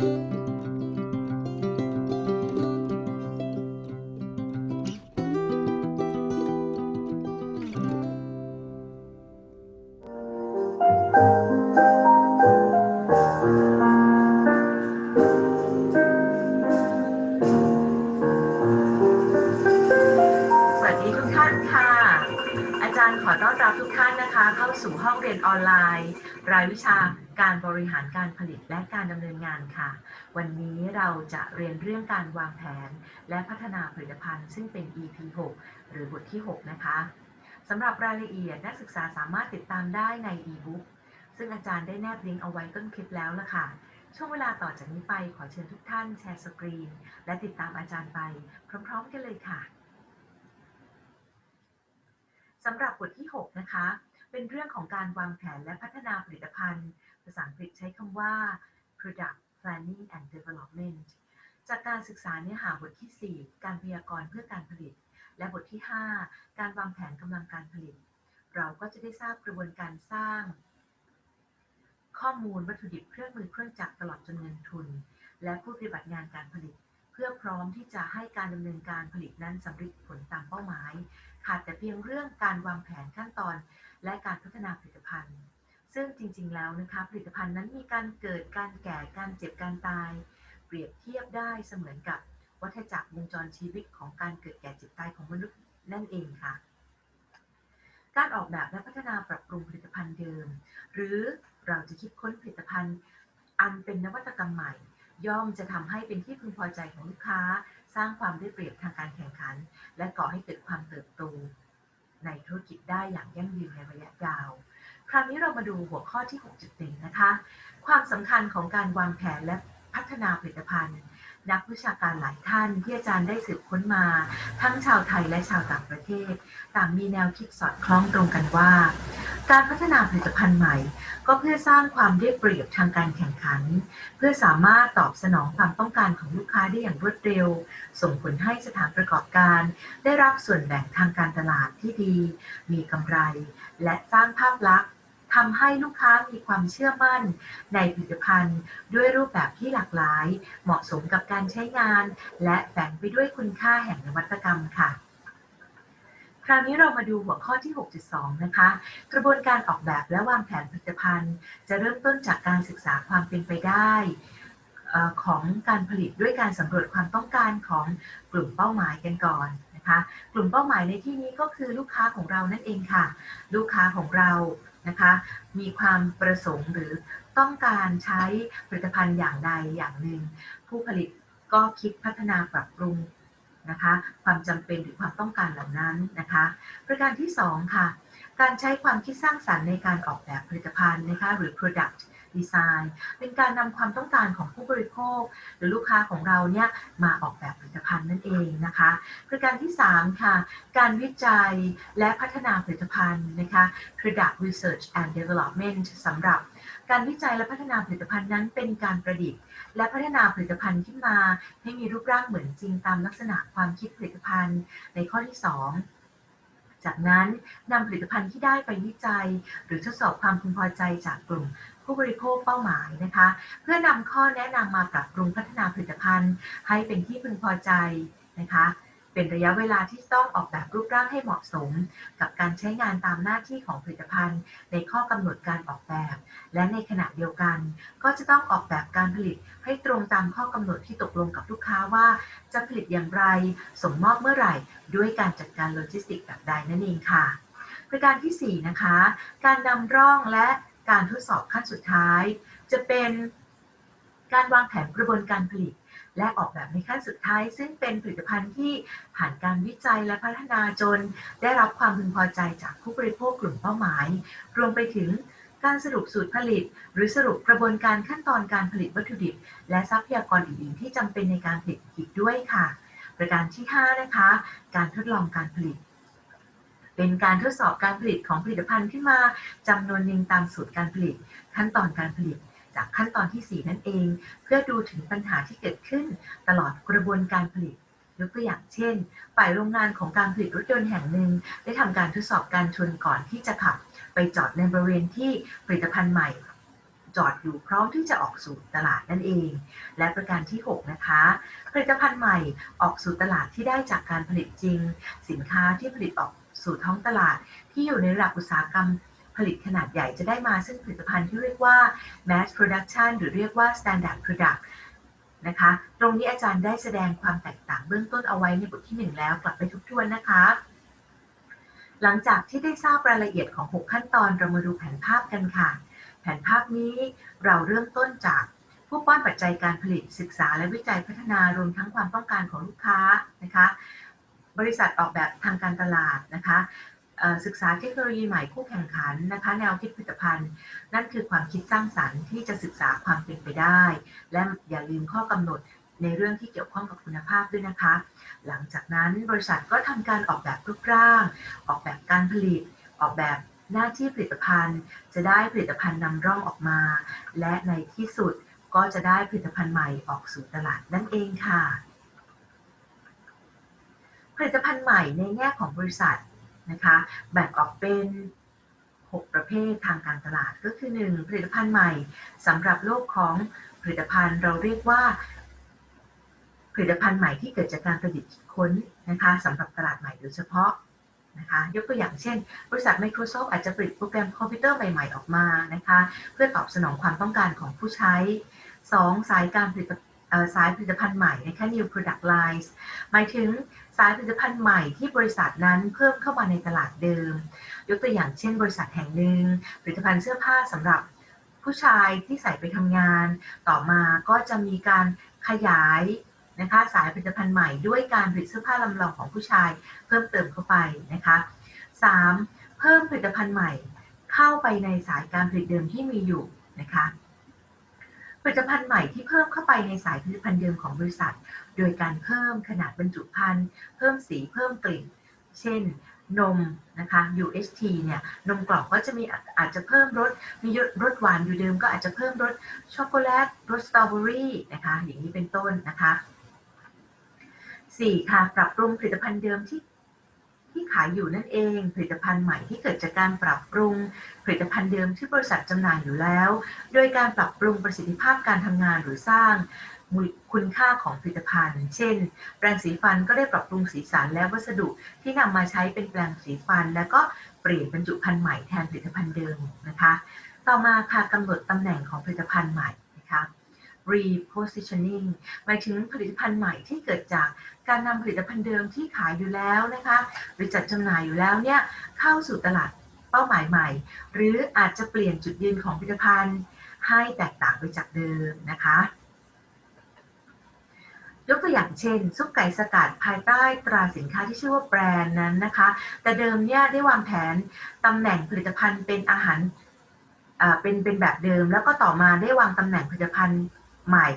ขอต้อนรับทุกท่านนะคะ เข้าสู่ห้องเรียนออนไลน์ รายวิชา การบริหารการผลิตและการดำเนินงานค่ะ วันนี้เราจะเรียนเรื่องการวางแผน และพัฒนาผลิตภัณฑ์ ซึ่งเป็น EP 6หรือบทที่ 6 นะคะสำหรับรายละเอียดนักศึกษาสามารถติดตามได้ใน e-book ซึ่งอาจารย์ได้แนบลิงก์เอาไว้ต้นคลิปแล้วละค่ะ ช่วงเวลาต่อจากนี้ไปขอเชิญทุกท่านแชร์สกรีน และติดตามอาจารย์ไปพร้อมๆกันเลยค่ะสำหรับบทที่ 6 นะคะ เป็นเรื่องของการวางแผนและพัฒนาผลิตภัณฑ์ ภาษาอังกฤษใช้คำว่า product planning and development จากการศึกษาเนื้อหาบทที่ 4 การพยากรณ์เพื่อการผลิต และบทที่ 5 การวางแผนกำลังการผลิต เราก็จะได้ทราบกระบวนการสร้าง ข้อมูลวัตถุดิบเครื่องมือเครื่องจักรตลอดจนเงินทุน และผู้ปฏิบัติงานการผลิต เพื่อพร้อมที่จะให้การดำเนินการผลิตนั้นสำเร็จผลตามเป้าหมาย ขาดแต่เพียงเรื่องการวางแผนขั้นตอน และการพัฒนาผลิตภัณฑ์ ซึ่งจริงๆแล้วนะคะผลิตภัณฑ์นั้นมีการเกิดการแก่การเจ็บการตาย เปรียบเทียบได้เสมือนกับวัฏจักรวงจรชีวิตของการเกิดแก่เจ็บตายของมนุษย์นั่นเองค่ะ การออกแบบและพัฒนาปรับปรุงผลิตภัณฑ์เดิม หรือเราจะคิดค้นผลิตภัณฑ์ อันเป็นนวัตกรรมใหม่ ย่อมจะทำให้เป็นที่พึงพอใจของลูกค้า สร้างความได้เปรียบทางการแข่งขัน และก่อให้เกิดความเติบโต ในธุรกิจได้อย่างยั่งยืนในระยะยาว คราวนี้เรามาดูหัวข้อที่ 6.1 นะคะ ความสำคัญของการวางแผนและพัฒนาผลิตภัณฑ์ นักวิชาการหลายท่านที่อาจารย์ได้สืบค้นมา ทั้งชาวไทยและชาวต่างประเทศ ต่างมีแนวคิดสอดคล้องตรงกันว่า การพัฒนาผลิตภัณฑ์ใหม่ ก็เพื่อสร้างความได้เปรียบทางการแข่งขัน เพื่อสามารถตอบสนองความต้องการของลูกค้าได้อย่างรวดเร็ว ส่งผลให้สถานประกอบการ ได้รับส่วนแบ่งทางการตลาดที่ดี มีกำไร และสร้างภาพลักษณ์ ทำให้ลูกค้ามีความเชื่อมั่น ในผลิตภัณฑ์ ด้วยรูปแบบที่หลากหลาย เหมาะสมกับการใช้งาน และแฝงไปด้วยคุณค่าแห่งนวัตกรรมค่ะคราวนี้เรามาดูหัวข้อที่ 6.2 นะคะ กระบวนการออกแบบและวางแผนผลิตภัณฑ์ จะเริ่มต้นจากการศึกษาความเป็นไปได้ของการผลิตด้วยการสำรวจความต้องการของกลุ่มเป้าหมายกันก่อน นะคะ กลุ่มเป้าหมายในที่นี้ก็คือลูกค้าของเรานั่นเองค่ะ ลูกค้าของเรานะคะ มีความประสงค์หรือต้องการใช้ผลิตภัณฑ์อย่างใดอย่างหนึ่ง ผู้ผลิตก็คิดพัฒนาปรับปรุงนะคะ ความจำเป็นหรือความต้องการเหล่านั้นนะคะ ประการที่ 2 ค่ะ การใช้ความคิดสร้างสรรค์ในการออกแบบผลิตภัณฑ์นะคะหรือ product design เป็นการนำความต้องการของผู้บริโภค หรือลูกค้าของเราเนี่ยมาออกแบบผลิตภัณฑ์นั่นเองนะคะประการที่ 3 ค่ะ การวิจัยและพัฒนาผลิตภัณฑ์นะคะ product research and development สำหรับการวิจัยและพัฒนาผลิตภัณฑ์นั้นเป็นการประดิษฐ์ และพัฒนาผลิตภัณฑ์ขึ้นมา ให้มีรูปร่างเหมือนจริงตามลักษณะความคิดผลิตภัณฑ์ในข้อที่ 2จากนั้นนำผลิตภัณฑ์ที่ได้ไปวิจัย หรือทดสอบความพึงพอใจจากกลุ่ม ผู้บริโภคเป้าหมายนะคะ เพื่อนำข้อแนะนำมาปรับปรุงพัฒนาผลิตภัณฑ์ ให้เป็นที่พึงพอใจนะคะ เป็นระยะเวลาที่ต้องออกแบบรูปร่างให้เหมาะสม กับการใช้งานตามหน้าที่ของผลิตภัณฑ์ ในข้อกำหนดการออกแบบ และในขณะเดียวกัน ก็จะต้องออกแบบการผลิตให้ตรงตามข้อกำหนดที่ตกลงกับลูกค้าว่า จะผลิตอย่างไรส่งมอบเมื่อไหร่ ด้วยการจัดการโลจิสติกแบบใดนั่นเองค่ะประการทีสี่4 นะคะ การนำร่องและ การทดสอบขั้นสุดท้าย จะเป็นการวางแผนกระบวนการผลิต และออกแบบในขั้นสุดท้าย ซึ่งเป็นผลิตภัณฑ์ที่ผ่านการวิจัยและพัฒนาจน ได้รับความพึงพอใจจากผู้บริโภคกลุ่มเป้าหมาย รวมไปถึงการสรุปสูตรผลิต หรือสรุปกระบวนการขั้นตอนการผลิตวัตถุดิบ และทรัพยากรอื่นๆที่จำเป็นในการผลิตอีกด้วยค่ะ ประการที่ 5 นะคะ การทดลองการผลิต เป็นการทดสอบการผลิตของผลิตภัณฑ์ขึ้นมาจำนวนหนึ่งตามสูตรการผลิต ขั้นตอนการผลิต จากขั้นตอนที่ 4 นั่นเอง เพื่อดูถึงปัญหาที่เกิดขึ้นตลอดกระบวนการผลิตยกตัวอย่างเช่น ฝ่ายโรงงานของการผลิตรถยนต์แห่งหนึ่ง ได้ทำการทดสอบการชนก่อนที่จะขับ ไปจอดในบริเวณที่ผลิตภัณฑ์ใหม่ จอดอยู่พร้อมที่จะออกสู่ตลาดนั่นเอง และประการที่ 6 นะคะ ผลิตภัณฑ์ใหม่ออกสู่ตลาดที่ได้จากการผลิตจริง สินค้าที่ผลิตออก สู่ท้องตลาด ที่อยู่ในระดับอุตสาหกรรมผลิตขนาดใหญ่จะได้มาซึ่งผลิตภัณฑ์ที่เรียกว่า mass production หรือเรียกว่า standard product นะคะ ตรงนี้อาจารย์ได้แสดงความแตกต่างเบื้องต้นเอาไว้ในบทที่ 1 แล้วกลับไปทบทวนนะคะ หลังจากที่ได้ทราบรายละเอียดของ 6 ขั้นตอนเรามาดูแผนภาพกันค่ะ แผนภาพนี้เราเริ่มต้นจากผู้ป้อนปัจจัยการผลิตศึกษาและวิจัยพัฒนารวมทั้งความต้องการของลูกค้านะคะ บริษัทออกแบบทางการตลาดนะคะศึกษาเทคโนโลยีใหม่คู่แข่งขันนะคะแนวคิดผลิตภัณฑ์ นั่นคือความคิดสร้างสรรค์ที่จะศึกษาความเป็นไปได้ และอย่าลืมข้อกำหนดในเรื่องที่เกี่ยวข้องกับคุณภาพด้วยนะคะ หลังจากนั้นบริษัทก็ทำการออกแบบรูปร่าง ออกแบบการผลิต ออกแบบหน้าที่ผลิตภัณฑ์ จะได้ผลิตภัณฑ์นำร่องออกมา และในที่สุดก็จะได้ผลิตภัณฑ์ใหม่ออกสู่ตลาดนั่นเองค่ะ ผลิตภัณฑ์ใหม่ในแง่ของบริษัทนะคะแบ่งออกเป็น 6 ประเภททางการตลาดก็คือ 1 ผลิตภัณฑ์ใหม่สำหรับโลกของผลิตภัณฑ์เราเรียกว่า ผลิตภัณฑ์ใหม่ที่เกิดจากการประดิษฐ์ค้นนะคะสำหรับตลาดใหม่โดยเฉพาะนะคะยกตัวอย่างเช่น บริษัท Microsoft อาจจะผลิตโปรแกรมคอมพิวเตอร์ใหม่ ๆ ออกมานะคะเพื่อตอบสนองความต้องการของผู้ใช้ 2. สายการผลิตสายผลิตภัณฑ์ใหม่นะคะ new product lines หมายถึง สายผลิตภัณฑ์ใหม่ที่บริษัทนั้นเพิ่มเข้ามาในตลาดเดิม ยกตัวอย่างเช่น บริษัทแห่งหนึ่งผลิตภัณฑ์เสื้อผ้าสำหรับผู้ชายที่ใส่ไปทำงาน ต่อมาก็จะมีการขยายนะคะสายผลิตภัณฑ์ใหม่ด้วยการผลิตเสื้อผ้าลำลองของผู้ชาย เพิ่มเติมเข้าไปนะคะ 3. เพิ่มผลิตภัณฑ์ใหม่เข้าไปในสายการผลิตเดิมที่มีอยู่นะคะ ผลิตภัณฑ์ใหม่ที่เพิ่มเข้าไปในสายผลิตภัณฑ์เดิมของบริษัท โดยการเพิ่มขนาดบรรจุภัณฑ์ เพิ่มสี เพิ่มกลิ่น เช่น นมนะคะ UHT เนี่ยนมกล่องก็จะมีอาจจะเพิ่มรสมีรสหวานอยู่เดิมก็อาจจะเพิ่มรสช็อกโกแลตรสสตรอเบอรี่นะคะอย่างนี้เป็นต้นนะคะ 4. ค่ะปรับปรุงผลิตภัณฑ์เดิมที่ที่ ขายอยู่นั่นเอง ผลิตภัณฑ์ใหม่ที่เกิดจากการปรับปรุง ผลิตภัณฑ์เดิมที่บริษัทจำหน่ายอยู่แล้ว โดยการปรับปรุงประสิทธิภาพการทำงานหรือสร้างคุณค่าของผลิตภัณฑ์ เช่น แปรงสีฟันก็ได้ปรับปรุงสีสันและวัสดุที่นำมาใช้เป็นแปรงสีฟัน แล้วก็เปลี่ยนบรรจุภัณฑ์ใหม่แทนผลิตภัณฑ์เดิมนะคะ ต่อมาค่ะกำหนดตำแหน่งของผลิตภัณฑ์ใหม่นะคะ repositioning หมายถึงผลิตภัณฑ์ใหม่ที่เกิดจากการนำผลิตภัณฑ์เดิมที่ขายอยู่แล้วนะคะหรือจัดจำหน่ายอยู่แล้วเนี่ยเข้าสู่ตลาดเป้าหมายใหม่ หรืออาจจะเปลี่ยนจุดยืนของผลิตภัณฑ์ ให้แตกต่างไปจากเดิมนะคะยกตัวอย่างเช่น ซุปไก่สกัดภายใต้ตราสินค้าที่ชื่อว่าแบรนด์นั้นนะคะ แต่เดิมเนี่ยได้วางแผนตำแหน่งผลิตภัณฑ์เป็นอาหารเป็นเป็นแบบเดิม แล้วก็ต่อมาได้วางตำแหน่งผลิตภัณฑ์ ใหม่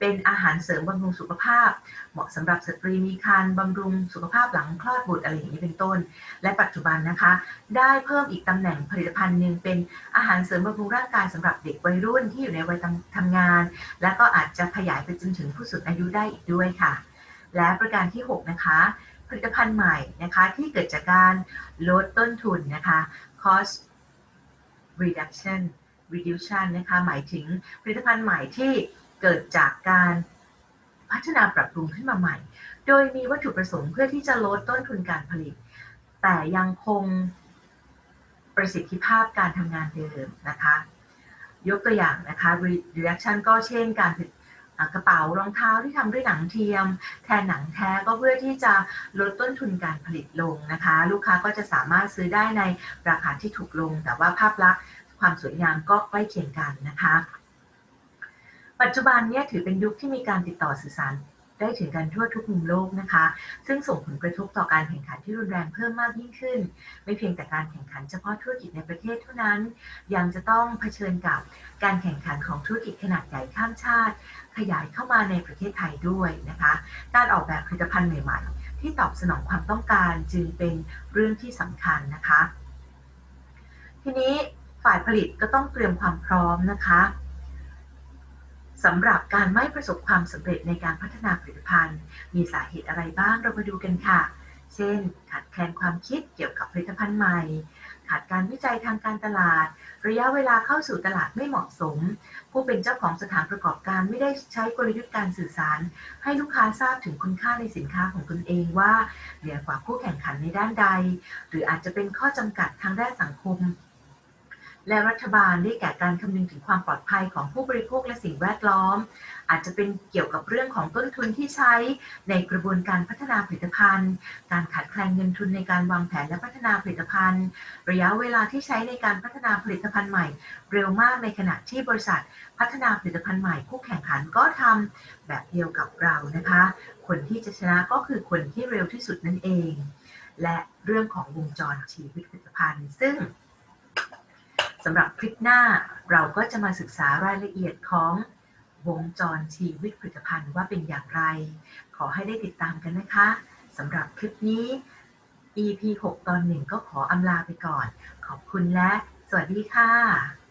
เป็นอาหารเสริมบำรุงสุขภาพ เหมาะสำหรับสตรีมีครรภ์บำรุงสุขภาพหลังคลอดบุตรอะไรอย่างนี้เป็นต้น และปัจจุบันนะคะ ได้เพิ่มอีกตำแหน่งผลิตภัณฑ์หนึ่งเป็นอาหารเสริมบำรุงร่างกายสำหรับเด็กวัยรุ่นที่อยู่ในวัยทำงาน และก็อาจจะขยายไปจนถึงผู้สูงอายุได้อีกด้วยค่ะ และประการที่ 6 นะคะ ผลิตภัณฑ์ใหม่นะคะที่เกิดจากการลดต้นทุนนะคะ cost reduction reduction นะคะ หมายถึงผลิตภัณฑ์ใหม่ที่ เกิดจากการพัฒนาปรับปรุงขึ้นมาใหม่ โดยมีวัตถุประสงค์เพื่อที่จะลดต้นทุนการผลิต แต่ยังคงประสิทธิภาพการทำงานเดิมนะคะ ยกตัวอย่างนะคะ reduction ก็เช่นการผลิตกระเป๋ารองเท้าที่ทำด้วยหนังเทียม แทนหนังแท้ก็เพื่อที่จะลดต้นทุนการผลิตลงนะคะ ลูกค้าก็จะสามารถซื้อได้ในราคาที่ถูกลง แต่ว่าภาพลักษณ์ความสวยงามก็ใกล้เคียงกันนะคะ ปัจจุบันนี้ถือเป็นยุคที่มีการติดต่อสื่อสารได้ถึงกันทั่วทุกมุมโลกนะคะ ซึ่งส่งผลกระทบต่อการแข่งขันที่รุนแรงเพิ่มมากยิ่งขึ้น ไม่เพียงแต่การแข่งขันเฉพาะธุรกิจในประเทศเท่านั้น ยังจะต้องเผชิญกับการแข่งขันของธุรกิจขนาดใหญ่ข้ามชาติ ขยายเข้ามาในประเทศไทยด้วยนะคะ การออกแบบผลิตภัณฑ์ใหม่ ๆ ที่ตอบสนองความต้องการจึงเป็นเรื่องที่สำคัญนะคะ ทีนี้ฝ่ายผลิตก็ต้องเตรียมความพร้อมนะคะ สำหรับการไม่ประสบความสำเร็จในการพัฒนาผลิตภัณฑ์ มีสาเหตุอะไรบ้างเรามาดูกันค่ะ เช่น ขาดแคลนความคิดเกี่ยวกับผลิตภัณฑ์ใหม่ขขาดการวิจัยทางการตลาด ระยะเวลาเข้าสู่ตลาดไม่เหมาะสม ผู้เป็นเจ้าของสถานประกอบการไม่ได้ใช้กลยุทธ์การสื่อสาร ให้ลูกค้าทราบถึงคุณค่าในสินค้าของตนเองว่าเหนือกว่าคู่แข่งขันในด้านใด หรืออาจจะเป็นข้อจำกัดทางด้านสังคม และรัฐบาลได้แก่การคำนึงถึงความปลอดภัยของผู้บริโภคและสิ่งแวดล้อม อาจจะเป็นเกี่ยวกับเรื่องของต้นทุนที่ใช้ในกระบวนการพัฒนาผลิตภัณฑ์ การขาดแคลนเงินทุนในการวางแผนและพัฒนาผลิตภัณฑ์ ระยะเวลาที่ใช้ในการพัฒนาผลิตภัณฑ์ใหม่ เร็วมากในขณะที่บริษัท พัฒนาผลิตภัณฑ์ใหม่คู่แข่งขันก็ทำแบบเดียวกับเรานะคะ คนที่จะชนะก็คือคนที่เร็วที่สุดนั่นเอง และเรื่องของวงจรชีวิตผลิตภัณฑ์ ซึ่ง สำหรับคลิปหน้าเราก็จะมาศึกษารายละเอียดของวงจรชีวิตผลิตภัณฑ์ว่าเป็นอย่างไร ขอให้ได้ติดตามกันนะคะสำหรับคลิปนี้ EP 6 ตอนหนึ่งก็ขออำลาไปก่อน ขอบคุณและ สวัสดีค่ะ